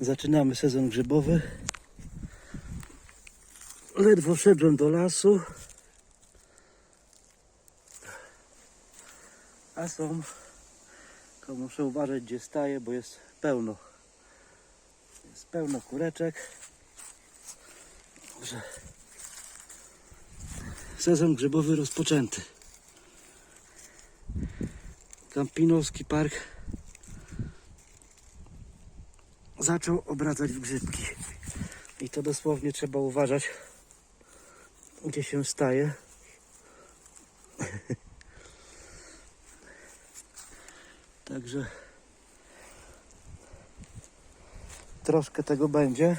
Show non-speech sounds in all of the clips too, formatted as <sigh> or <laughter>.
Zaczynamy sezon grzybowy. Ledwo wszedłem do lasu. A są. Tylko muszę uważać gdzie staję, bo jest pełno. Jest pełno kureczek. Dobrze. Sezon grzybowy rozpoczęty. Kampinowski Park zaczął obracać w grzybki. I to dosłownie trzeba uważać, gdzie się staje. <laughs> Także troszkę tego będzie.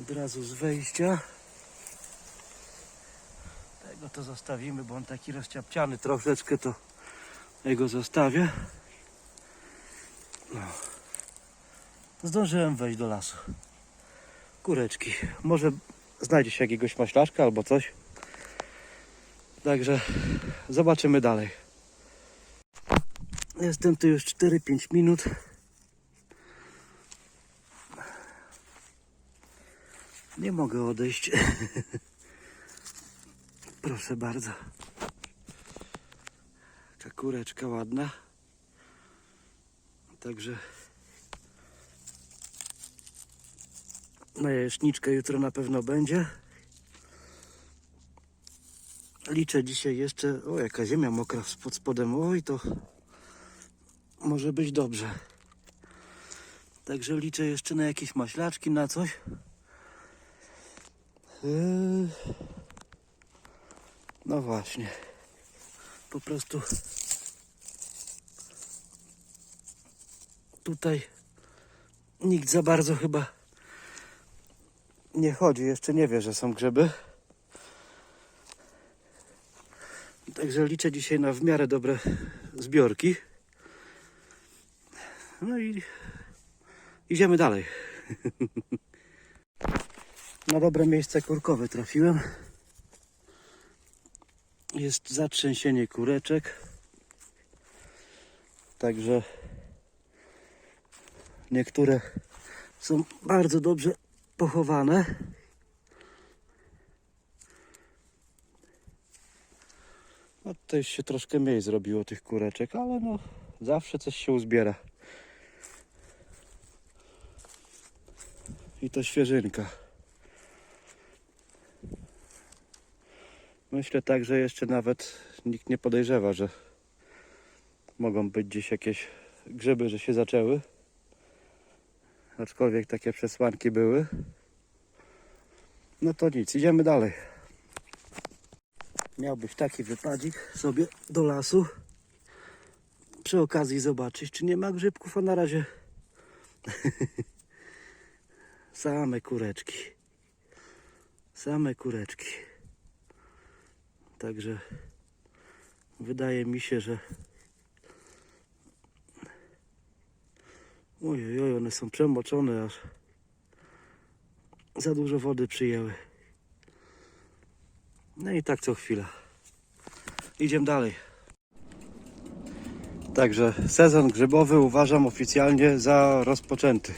Od razu z wejścia. Tego to zostawimy, bo on taki rozciapciany troszeczkę, to jego zostawię. Zdążyłem wejść do lasu. Kureczki. Może znajdzie się jakiegoś maślaczka albo coś. Także zobaczymy dalej. Jestem tu już 4-5 minut. Nie mogę odejść. <laughs> Proszę bardzo. Taka kureczka ładna. Także na jajeczniczkę jutro na pewno będzie. Liczę dzisiaj jeszcze, o jaka ziemia mokra pod spodem, oj to może być dobrze. Także liczę jeszcze na jakieś maślaczki, na coś. Yy, No właśnie. Po prostu tutaj nikt za bardzo chyba nie chodzi. Jeszcze nie wie, że są grzyby. Także liczę dzisiaj na w miarę dobre zbiorki. No i idziemy dalej. <laughs> Na dobre miejsce kurkowe trafiłem. Jest zatrzęsienie kureczek. Także niektóre są bardzo dobrze pochowane. No tutaj się troszkę mniej zrobiło tych kureczek, ale no zawsze coś się uzbiera. I to świeżynka. Myślę tak, że jeszcze nawet nikt nie podejrzewa, że mogą być gdzieś jakieś grzyby, że się zaczęły. Aczkolwiek takie przesłanki były. No to nic, idziemy dalej. Miał być taki wypadzik sobie do lasu. Przy okazji zobaczyć, czy nie ma grzybków, a na razie <laughs> same kureczki. Same kureczki. Także wydaje mi się, że Ojej, oj, one są przemoczone aż za dużo wody przyjęły. No i tak co chwila. Idziemy dalej. Także sezon grzybowy uważam oficjalnie za rozpoczęty.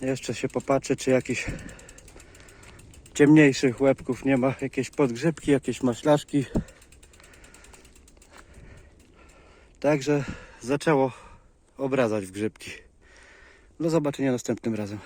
Jeszcze się popatrzę, czy jakichś ciemniejszych łebków nie ma. Jakieś podgrzybki, jakieś maślaszki. Także zaczęło obracać w grzybki. Do zobaczenia następnym razem.